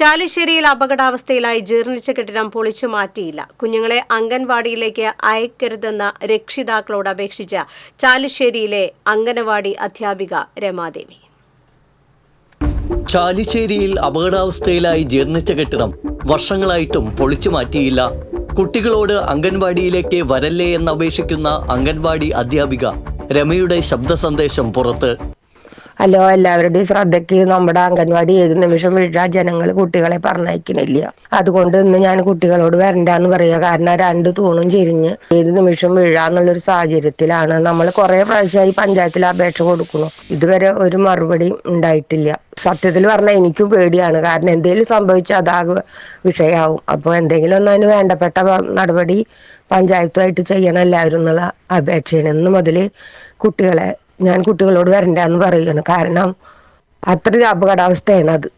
ചാലിശ്ശേരിയിൽ അപകടാവസ്ഥയിലായി ജീർണിച്ച കെട്ടിടം പൊളിച്ചു മാറ്റിയില്ല. കുഞ്ഞുങ്ങളെ അംഗൻവാടിയിലേക്ക് അയക്കരുതെന്ന രക്ഷിതാക്കളോട് അപേക്ഷിച്ച ചാലിശ്ശേരിയിലെ അംഗനവാടി അധ്യാപിക രമാദേവി. ചാലിശ്ശേരിയിൽ അപകടാവസ്ഥയിലായി ജീർണിച്ച കെട്ടിടം വർഷങ്ങളായിട്ടും പൊളിച്ചു മാറ്റിയില്ല. കുട്ടികളോട് അംഗൻവാടിയിലേക്ക് വരല്ലേ എന്നപേക്ഷിക്കുന്ന അംഗൻവാടി അധ്യാപിക രമയുടെ ശബ്ദ സന്ദേശം പുറത്ത്. ഹലോ എല്ലാവരുടെയും ശ്രദ്ധയ്ക്ക് നമ്മുടെ അംഗൻവാടി ഏത് നിമിഷം വീഴാ ജനങ്ങൾ കുട്ടികളെ പറഞ്ഞയക്കണില്ല. അതുകൊണ്ട് ഇന്ന് ഞാൻ കുട്ടികളോട് വരണ്ടാന്ന് പറയുക കാരണം രണ്ട് തൂണും ചെരിഞ്ഞ് ഏത് നിമിഷം വീഴാന്നുള്ളൊരു സാഹചര്യത്തിലാണ്. നമ്മൾ കുറെ പ്രാവശ്യമായി പഞ്ചായത്തിൽ അപേക്ഷ കൊടുക്കുന്നു. ഇതുവരെ ഒരു മറുപടി ഉണ്ടായിട്ടില്ല. സത്യത്തിൽ പറഞ്ഞാൽ എനിക്കും പേടിയാണ്. കാരണം എന്തെങ്കിലും സംഭവിച്ചാൽ അതാകെ വിഷയാവും. അപ്പോൾ എന്തെങ്കിലും ഒന്നും അതിന് വേണ്ടപ്പെട്ട നടപടി പഞ്ചായത്തുമായിട്ട് ചെയ്യണം എല്ലാവരും എന്നുള്ള അപേക്ഷയാണ്. ഇന്ന് മുതൽ കുട്ടികളെ ഞാൻ കുട്ടികളോട് വരണ്ടെന്ന് പറയുകയാണ്. കാരണം അത്രയൊരു അപകടാവസ്ഥയാണ് അത്.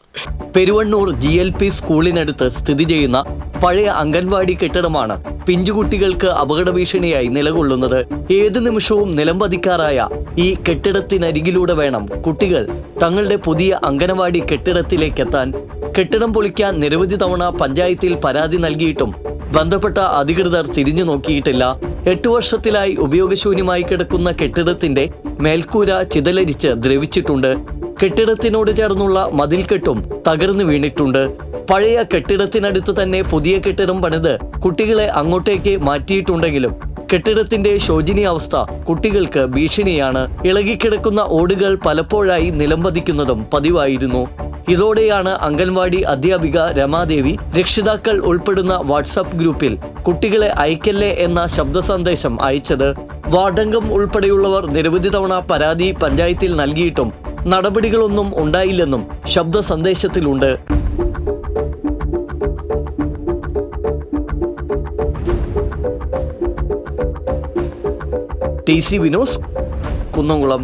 പെരുവണ്ണൂർ ജി എൽ പി സ്കൂളിനടുത്ത് സ്ഥിതി ചെയ്യുന്ന പഴയ അംഗൻവാടി കെട്ടിടമാണ് പിഞ്ചുകുട്ടികൾക്ക് അപകട ഭീഷണിയായി നിലകൊള്ളുന്നത്. ഏതു നിമിഷവും നിലംപതിക്കാറായ ഈ കെട്ടിടത്തിനരികിലൂടെ വേണം കുട്ടികൾ തങ്ങളുടെ പുതിയ അംഗനവാടി കെട്ടിടത്തിലേക്കെത്താൻ. കെട്ടിടം പൊളിക്കാൻ നിരവധി തവണ പഞ്ചായത്തിൽ പരാതി നൽകിയിട്ടും ബന്ധപ്പെട്ട അധികൃതർ തിരിഞ്ഞു നോക്കിയിട്ടില്ല. എട്ടു വർഷത്തിലായി ഉപയോഗശൂന്യമായി കിടക്കുന്ന കെട്ടിടത്തിന്റെ മേൽക്കൂര ചിതലരിച്ച് ദ്രവിച്ചിട്ടുണ്ട്. കെട്ടിടത്തിനോട് ചേർന്നുള്ള മതിൽക്കെട്ടും തകർന്നു വീണിട്ടുണ്ട്. പഴയ കെട്ടിടത്തിനടുത്ത് തന്നെ പുതിയ കെട്ടിടം പണിത് കുട്ടികളെ അങ്ങോട്ടേക്ക് മാറ്റിയിട്ടുണ്ടെങ്കിലും കെട്ടിടത്തിന്റെ ശോചനീയാവസ്ഥ കുട്ടികൾക്ക് ഭീഷണിയാണ്. ഇളകിക്കിടക്കുന്ന ഓടുകൾ പലപ്പോഴായി നിലംപതിക്കുന്നതും പതിവായിരുന്നു. ഇതോടെയാണ് അംഗൻവാടി അധ്യാപിക രമാദേവി രക്ഷിതാക്കൾ ഉൾപ്പെടുന്ന വാട്സാപ്പ് ഗ്രൂപ്പിൽ കുട്ടികളെ അയക്കല്ലേ എന്ന ശബ്ദ സന്ദേശം അയച്ചത്. വാർഡംഗം ഉൾപ്പെടെയുള്ളവർ നിരവധി തവണ പരാതി പഞ്ചായത്തിൽ നൽകിയിട്ടും നടപടികളൊന്നും ഉണ്ടായില്ലെന്നും ശബ്ദ സന്ദേശത്തിലുണ്ട് ടി സി വിനോസ് കുന്നംകുളം.